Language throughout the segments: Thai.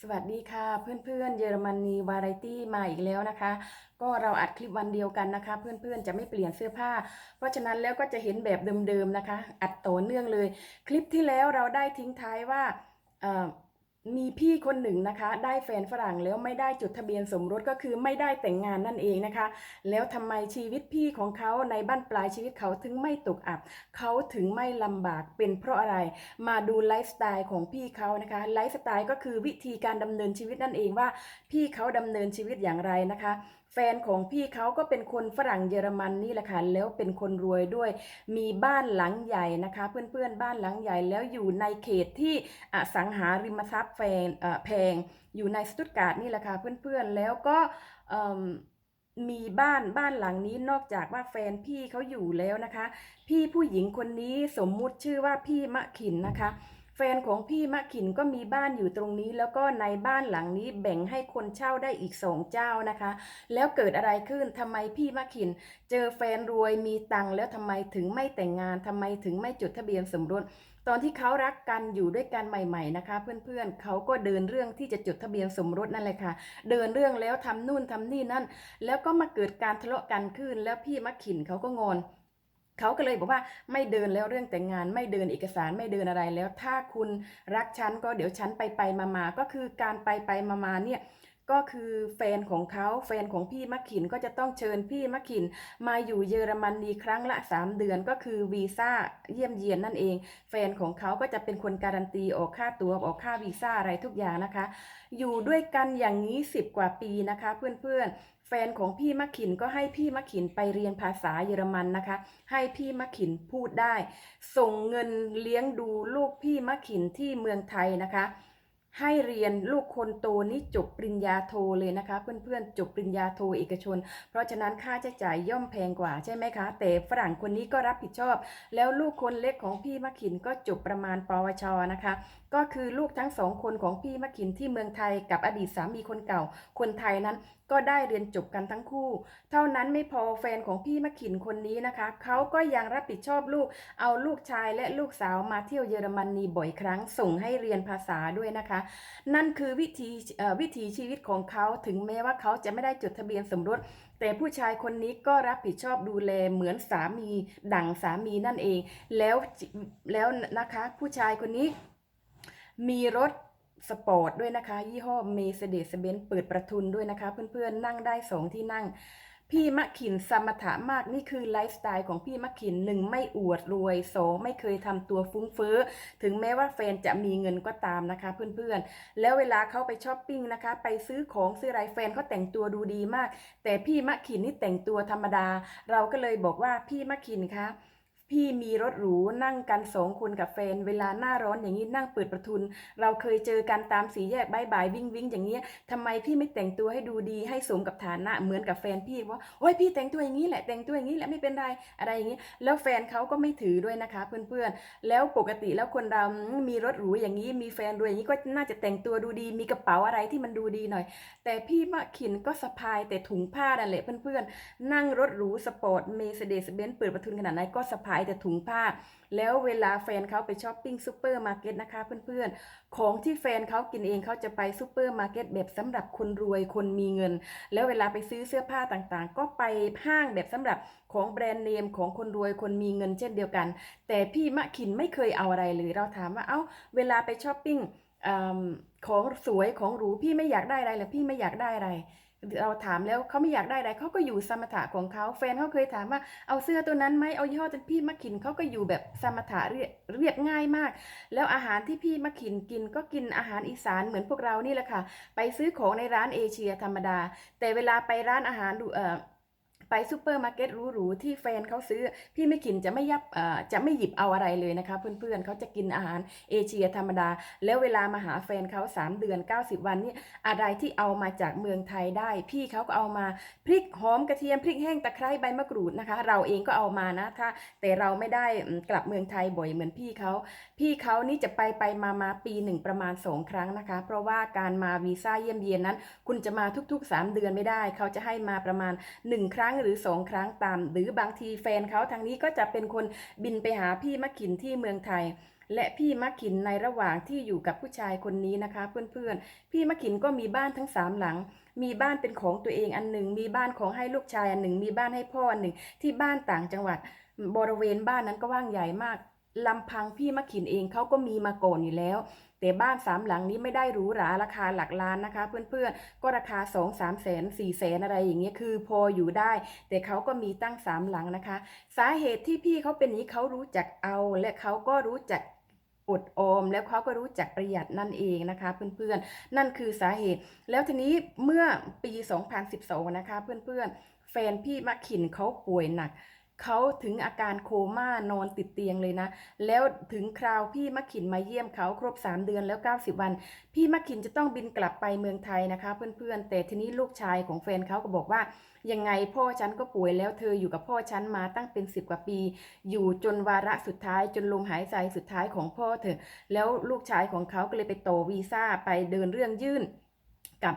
สวัสดีค่ะเพื่อนๆเยอรมนีวาไรตี้มาอีกแล้วนะคะ ก็เราอัดคลิปวันเดียวกันนะคะ เพื่อนๆจะไม่เปลี่ยนเสื้อผ้า เพราะฉะนั้นแล้วก็จะเห็นแบบเดิมๆนะคะ อัดต่อเนื่องเลย คลิปที่แล้วเราได้ทิ้งท้ายว่าเอ่อ มีพี่คนหนึ่งนะคะ ได้แฟนฝรั่งแล้วไม่ได้จดทะเบียนสมรสก็คือไม่ได้แต่งงานนั่นเองนะคะ แล้วทำไมชีวิตพี่ของเขาในบ้านปลายชีวิตเขาถึงไม่ตกอับ เขาถึงไม่ลำบากเป็นเพราะอะไร มาดูไลฟ์สไตล์ของพี่เขานะคะไลฟ์สไตล์ก็คือวิธีการดำเนินชีวิตนั่นเองว่า พี่เขาดำเนินชีวิตอย่างไรนะคะแฟนของพี่เขาก็เป็นคนฝรั่งเยอรมันนี่แหละค่ะแล้วเป็นคนรวยด้วย มีบ้านหลังใหญ่นะคะ เพื่อนๆบ้านหลังใหญ่แล้วอยู่ในเขตที่อสังหาริมทรัพย์แพงเอ่อแพงอยู่ในสตุตการ์ดนี่แหละค่ะเพื่อนๆ แล้วก็มมีบ้านบ้านหลังนี้นอกจากว่าแฟนพี่เขาอยู่แล้วนะคะ พี่ผู้หญิงคนนี้สมมุติชื่อว่าพี่มะขินนะคะ แฟนของพี่มะขินก็มีบ้านอยู่ตรงนี้ แล้วก็ในบ้านหลังนี้แบ่งให้คนเช่าได้อีกสองเจ้านะคะ แล้วเกิดอะไรขึ้นทำไมพี่มะขิน เจอแฟนรวยมีตังค์แล้วทำไมถึงไม่แต่งงานทำไมถึงไม่จดทะเบียนสมรสตอนที่เขารักกันอยู่ด้วยกันใหม่ ๆนะคะ เพื่อนๆเขาก็เดินเรื่องที่จะจดทะเบียนสมรสนั่นแหละค่ะ เดินเรื่องแล้วทำนู่นทำนี่นั่น แล้วก็มาเกิดการทะเลาะกันขึ้น แล้วพี่มะขินเขาก็งอน เขาก็เลยบอกว่าไม่เดินแล้วเรื่องแต่งงานไม่เดินเอกสารไม่เดินอะไรแล้ว ถ้าคุณรักฉันก็เดี๋ยวฉันไปไปมามาก็คือการไปไปมามาเนี่ย ก็คือแฟนของเขาแฟนของพี่มะขินก็จะต้องเชิญพี่มะขิน มาอยู่เยอรมนีครั้งละ 3 เดือนก็คือวีซ่าเยี่ยมเยียนนั่นเอง แฟนของเขาก็จะเป็นคนการันตีออกค่าตัวออกค่าวีซ่าอะไรทุกอย่างนะคะ อยู่ด้วยกันอย่างนี้ 10 กว่าปีนะคะเพื่อนๆแฟนของพี่มะขินก็ให้พี่มะขินไปเรียนภาษาเยอรมันนะคะ ให้พี่มะขินพูดได้ ส่งเงินเลี้ยงดูลูกพี่มะขินที่เมืองไทยนะคะ ให้เรียนลูกคนโตนี่จบปริญญาโทเลยนะคะ เพื่อนๆจบปริญญาโทเอกชน เพราะฉะนั้นค่าใช้จ่ายย่อมแพงกว่าใช่ไหมคะ แต่ฝรั่งคนนี้ก็รับผิดชอบ แล้วลูกคนเล็กของพี่มะขินก็จบประมาณปวชนะคะ ก็คือลูกทั้งสองคนของพี่มะขินที่เมืองไทยกับอดีตสามีคนเก่าคนไทยนั้น ก็ได้เรียนจบกันทั้งคู่ เท่านั้นไม่พอแฟนของพี่มะขินคนนี้นะคะเขาก็ยังรับผิดชอบลูก เอาลูกชายและลูกสาวมาเที่ยวเยอรมนีบ่อยครั้งส่งให้เรียนภาษาด้วยนะคะ นั่นคือวิธีวิถีชีวิตของเขาถึงแม้ว่าเขาจะไม่ได้จดทะเบียนสมรสแต่ผู้ชายคนนี้ก็รับผิดชอบดูแลเหมือนสามีดั่งสามีนั่นเอง แล้วแล้วนะคะผู้ชายคนนี้มีรถ สปอร์ตด้วยนะคะ ยี่ห้อ Mercedes-Benz เปิดประทุนด้วยนะคะ เพื่อนๆ นั่งได้สองที่นั่ง พี่มะขินสมถะมากนี่คือไลฟ์สไตล์ของพี่มะขินหนึ่งไม่อวดรวยสองไม่เคยทำตัวฟุ้งเฟ้อถึงแม้ว่าแฟนจะมีเงินก็ตามนะคะ เพื่อนๆ แล้วเวลาเขาไปช้อปปิ้งนะคะ ไปซื้อของซื้ออะไรแฟนเขาแต่งตัวดูดีมาก แต่พี่มะขินนี่แต่งตัวธรรมดา เราก็เลยบอกว่าพี่มะขินคะ พี่มีรถหรูนั่งกันสองคนกับแฟน เวลาหน้าร้อนอย่างนี้นั่งเปิดประทุน เราเคยเจอกันตามสีแยกบายบายวิ่งวิ่งอย่างเงี้ยทำไมพี่ไม่แต่งตัวให้ดูดีให้สมกับฐานะเหมือนกับแฟนพี่ว่าโอ้ยพี่แต่งตัวอย่างนี้แหละแต่งตัวอย่างนี้แหละไม่เป็นไรอะไรอย่างนี้แล้วแฟนเขาก็ไม่ถือด้วยนะคะ เพื่อนๆ แล้วปกติแล้วคนเรามีรถหรูอย่างนี้มีแฟนรวยอย่างนี้ก็น่าจะแต่งตัวดูดีมีกระเป๋าอะไรที่มันดูดีหน่อย แต่พี่มะขินก็สะพายแต่ถุงผ้านั่นแหละเพื่อนๆนั่งรถหรูสปอร์ตเมเซเดสเบนซ์เปิดประทุนขนาดไหนก็สะพายแต่ถุงผ้า แล้วเวลาแฟนเขาไปช้อปปิ้งซูเปอร์มาร์เก็ตนะคะเพื่อนๆ ของที่แฟนเขากินเองเขาจะไปซูเปอร์มาร์เก็ตแบบสำหรับคนรวยคนมีเงิน แล้วเวลาไปซื้อเสื้อผ้าต่างๆ ก็ไปห้างแบบสำหรับของแบรนด์เนมของคนรวยคนมีเงินเช่นเดียวกัน แต่พี่มะขินไม่เคยเอาอะไรเลยเราถามว่าเอ้าเวลาไปช้อปปิ้งของสวยของหรูพี่ไม่อยากได้อะไรหรือพี่ไม่อยากได้อะไร เราถามแล้วเขาไม่อยากได้อะไรเขาก็อยู่สมถะของเขาแฟนเขาเคยถามว่าเอาเสื้อตัวนั้นไหมเอายี่ห้อจนพี่มะขินเขาก็อยู่แบบสมถะเรียเรียบง่ายมาก แล้วอาหารที่พี่มะขินกินก็กินอาหารอีสานเหมือนพวกเรานี่แหละค่ะ ไปซื้อของในร้านเอเชียธรรมดา แต่เวลาไปร้านอาหารดูเอ่อ ไปซูเปอร์มาร์เก็ตหรูๆที่แฟนเขาซื้อ พี่ไม่กินจะไม่ยับอ่อจะไม่หยิบเอาอะไรเลยนะคะ เพื่อนๆเขาจะกินอาหารเอเชียธรรมดา แล้วเวลามาหาแฟนเขา 3 เดือน 90 วันนี่อะไรที่เอามาจากเมืองไทยได้ พี่เขาก็เอามาพริกหอมกระเทียมพริกแห้งตะไคร้ใบมะกรูดนะคะ เราเองก็เอามานะถ้าแต่เราไม่ได้กลับเมืองไทยบ่อยเหมือนพี่เขาพี่เขานี่จะไปไปมามาปีหนึ่งประมาณ 2 ครั้งนะคะ เพราะว่าการมาวีซ่าเยี่ยมเยียนนั้น คุณจะมาทุก ๆ 3 เดือนไม่ได้ เขาจะให้มาประมาณ 1 ครั้งหรือสองครั้งตาม หรือบางทีแฟนเขาทางนี้ก็จะเป็นคนบินไปหาพี่มะขินที่เมืองไทย และพี่มะขินในระหว่างที่อยู่กับผู้ชายคนนี้นะคะ เพื่อนๆ พี่มะขินก็มีบ้านทั้งสามหลัง มีบ้านเป็นของตัวเองอันหนึ่ง มีบ้านของให้ลูกชายอันหนึ่ง มีบ้านให้พ่ออันหนึ่ง ที่บ้านต่างจังหวัด บริเวณบ้านนั้นก็ว่างใหญ่มาก ลำพังพี่มะขินเองเขาก็มีมาก่อนอยู่แล้ว แต่บ้านสามหลังนี้ไม่ได้หรูหราราคาหลักล้านนะคะ เพื่อนๆ ก็ราคา2องสามแสนสี่แสนอะไรอย่างเงี้ยคือพออยู่ได้ แต่เขาก็มีตั้งสามหลังนะคะ สาเหตุที่พี่เขาเป็นนี้เขารู้จักเอา และเขาก็รู้จักอดออมแล้วเขาก็รู้จักประหยัดนั่นเองนะคะ เพื่อนๆ นั่นคือสาเหตุ แล้วทีนี้เมื่อปี 2012 นะคะ เพื่อนๆ แฟนพี่มะขินเขาป่วยหนัก เขาถึงอาการโคม่านอนติดเตียงเลยนะ แล้วถึงคราวพี่มะขินมาเยี่ยมเขาครบ 3 เดือนแล้ว 90 วัน พี่มะขินจะต้องบินกลับไปเมืองไทยนะคะ เพื่อนๆ แต่ทีนี้ลูกชายของแฟนเขาก็บอกว่า ยังไงพ่อฉันก็ป่วยแล้วเธออยู่กับพ่อฉันมาตั้งเป็น 10 กว่าปี อยู่จนวาระสุดท้ายจนลมหายใจสุดท้ายของพ่อเธอแล้วลูกชายของเขาก็เลยไปโตวีซ่าไปเดินเรื่องยื่นกับ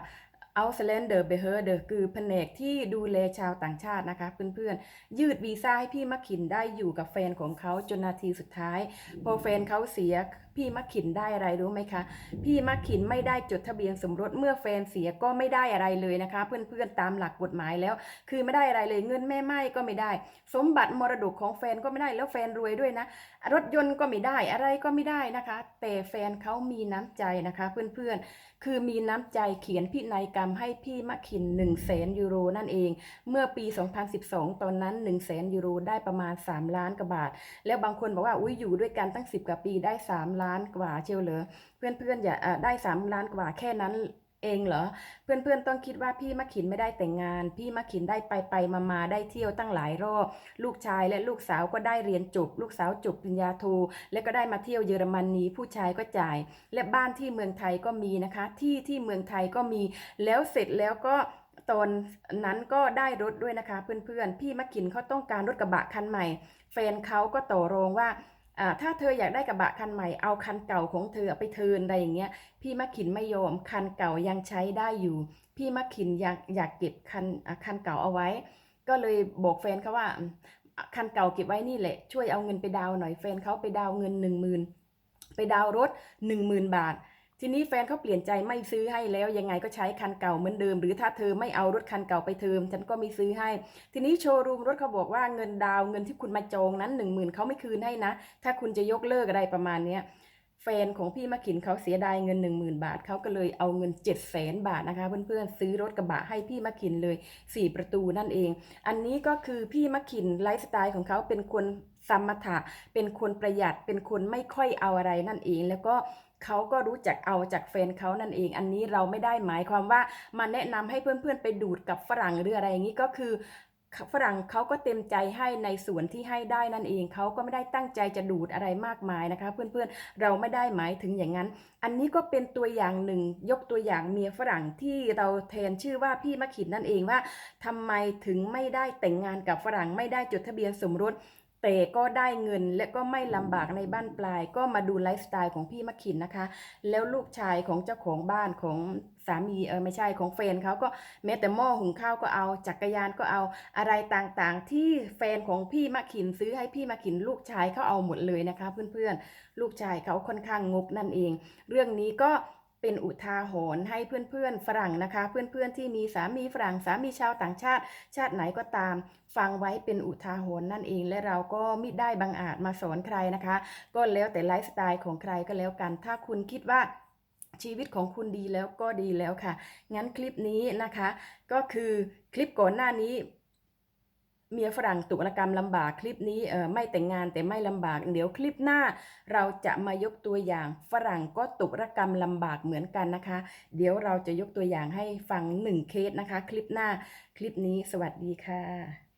Ausländer Behörde คือแผนกที่ดูแลชาวต่างชาตินะคะเพื่อนๆ ยืดวีซ่าให้พี่มะขินได้อยู่กับแฟนของเขาจนนาทีสุดท้าย พอแฟนเขาเสียพี่มะขินได้อะไรรู้ไหมคะ พี่มะขินไม่ได้จดทะเบียนสมรสเมื่อแฟนเสียก็ไม่ได้อะไรเลยนะคะ เพื่อนๆตามหลักกฎหมายแล้ว คือไม่ได้อะไรเลยเงินแม่ไม้ก็ไม่ได้ สมบัติมรดกของแฟนก็ไม่ได้แล้วแฟนรวยด้วยนะ รถยนต์ก็ไม่ได้อะไรก็ไม่ได้นะคะ แต่แฟนเขามีน้ำใจนะคะ เพื่อนๆคือมีน้ำใจเขียนพินัยกรรมให้พี่มะขิน1 0 0 0 0แสนยูโรนั่นเอง เมื่อปี 2012 ตอนนั้น 1 0 0 0 0แสนยูโรได้ประมาณ 3 ล้านกว่าบาท แล้วบางคนบอกว่าอุ้ยอยู่ด้วยกันตั้ง 10 กว่าปีได้ 3 ล้านกว่าเชียวเหรอเพื่อนๆอย่าได้ 3 ล้านกว่าแค่นั้น เองเหรอ เพื่อนๆต้องคิดว่าพี่มะขินไม่ได้แต่งงาน พี่มะขินได้ไปไปมามาได้เที่ยวตั้งหลายรอบลูกชายและลูกสาวก็ได้เรียนจบลูกสาวจบปริญญาโทและก็ได้มาเที่ยวเยอรมนีผู้ชายก็จ่าย และบ้านที่เมืองไทยก็มีนะคะ ที่ที่เมืองไทยก็มีแล้วเสร็จแล้วก็ตอนนั้นก็ได้รถด้วยนะคะ เพื่อนๆ พี่มะขินเขาต้องการรถกระบะคันใหม่ แฟนเขาก็ต่อรองว่า ถ้าเธออยากได้กระบะคันใหม่เอาคันเก่าของเธอไปเทิร์นอะไรอย่างเงี้ย พี่มะขินไม่ยอมคันเก่ายังใช้ได้อยู่ พี่มะขินอยากอยากเก็บคันคันเก่าเอาไว้ ก็เลยบอกแฟนเขาว่าคันเก่าเก็บไว้นี่แหละช่วยเอาเงินไปดาวหน่อยแฟนเขาไปดาวเงินหนึ่งหมื่นไปดาวรถหนึ่งหมื่นบาท ทีนี้แฟนเขาเปลี่ยนใจไม่ซื้อให้แล้วยังไงก็ใช้คันเก่าเหมือนเดิม หรือถ้าเธอไม่เอารถคันเก่าไปเทิมฉันก็ไม่ซื้อให้ ทีนี้โชว์รูมรถเขาบอกว่าเงินดาวเงินที่คุณมาจองนั้นหนึ่งหมื่นเขาไม่คืนให้นะ ถ้าคุณจะยกเลิกอะไรประมาณเนี้ยแฟนของพี่มะขินเขาเสียดายเงิน 1 0,000 บาทเขาก็เลยเอาเงิน 7 0 0 0 0 0บาทนะคะ เพื่อนๆซื้อรถกระบะให้พี่มะขินเลย 4 ประตูนั่นเอง อันนี้ก็คือพี่มะขินไลฟ์สไตล์ของเขาเป็นคน สมถะ เป็นคนประหยัดเป็นคนไม่ค่อยเอาอะไรนั่นเอง แล้วก็เขาก็รู้จักเอาจากแฟนเขานั่นเอง อันนี้เราไม่ได้หมายความว่ามาแนะนำให้เพื่อนๆ ไปดูดกับฝรั่งหรืออะไรอย่างนี้ก็คือฝรั่งเขาก็เต็มใจให้ในส่วนที่ให้ได้นั่นเองเขาก็ไม่ได้ตั้งใจจะดูดอะไรมากมายนะคะ เพื่อนๆเราไม่ได้หมายถึงอย่างนั้น อันนี้ก็เป็นตัวอย่างหนึ่ง ยกตัวอย่างเมียฝรั่งที่เราแทนชื่อว่าพี่มะขินนั่นเองว่าทำไมถึงไม่ได้แต่งงานกับฝรั่งไม่ได้จดทะเบียนสมรส แต่ก็ได้เงินและก็ไม่ลำบากในบ้านปลาย ก็มาดูไลฟ์สไตล์ของพี่มะขินนะคะ แล้วลูกชายของเจ้าของบ้านของสามีเออไม่ใช่ของแฟนเขาก็แม้แต่หม้อหุงข้าวก็เอาจักรยานก็เอาอะไรต่างๆ ที่แฟนของพี่มะขินซื้อให้พี่มะขินลูกชายเขาเอาหมดเลยนะคะ เพื่อนๆ ลูกชายเขาค่อนข้างงกนั่นเอง เรื่องนี้ก็ เป็นอุทาหรณ์ให้เพื่อนๆฝรั่งนะคะ เพื่อนๆที่มีสามีฝรั่งสามีชาวต่างชาติ ชาติไหนก็ตาม ฟังไว้เป็นอุทาหรณ์นั่นเอง และเราก็มิได้บังอาจมาสอนใครนะคะ ก็แล้วแต่ไลฟ์สไตล์ของใครก็แล้วกัน ถ้าคุณคิดว่าชีวิตของคุณดีแล้วก็ดีแล้วค่ะ งั้นคลิปนี้นะคะ ก็คือคลิปก่อนหน้านี้ เมียฝรั่งตุกนกรรมลำบากคลิปนี้เออไม่แต่งงานแต่ไม่ลำบาก เดี๋ยวคลิปหน้า เราจะมายกตัวอย่างฝรั่งก็ตุกรกรรมลำบากเหมือนกันนะคะ เดี๋ยวเราจะยกตัวอย่างให้ฟังหนึ่งเคสนะคะ คลิปหน้าคลิปนี้สวัสดีค่ะ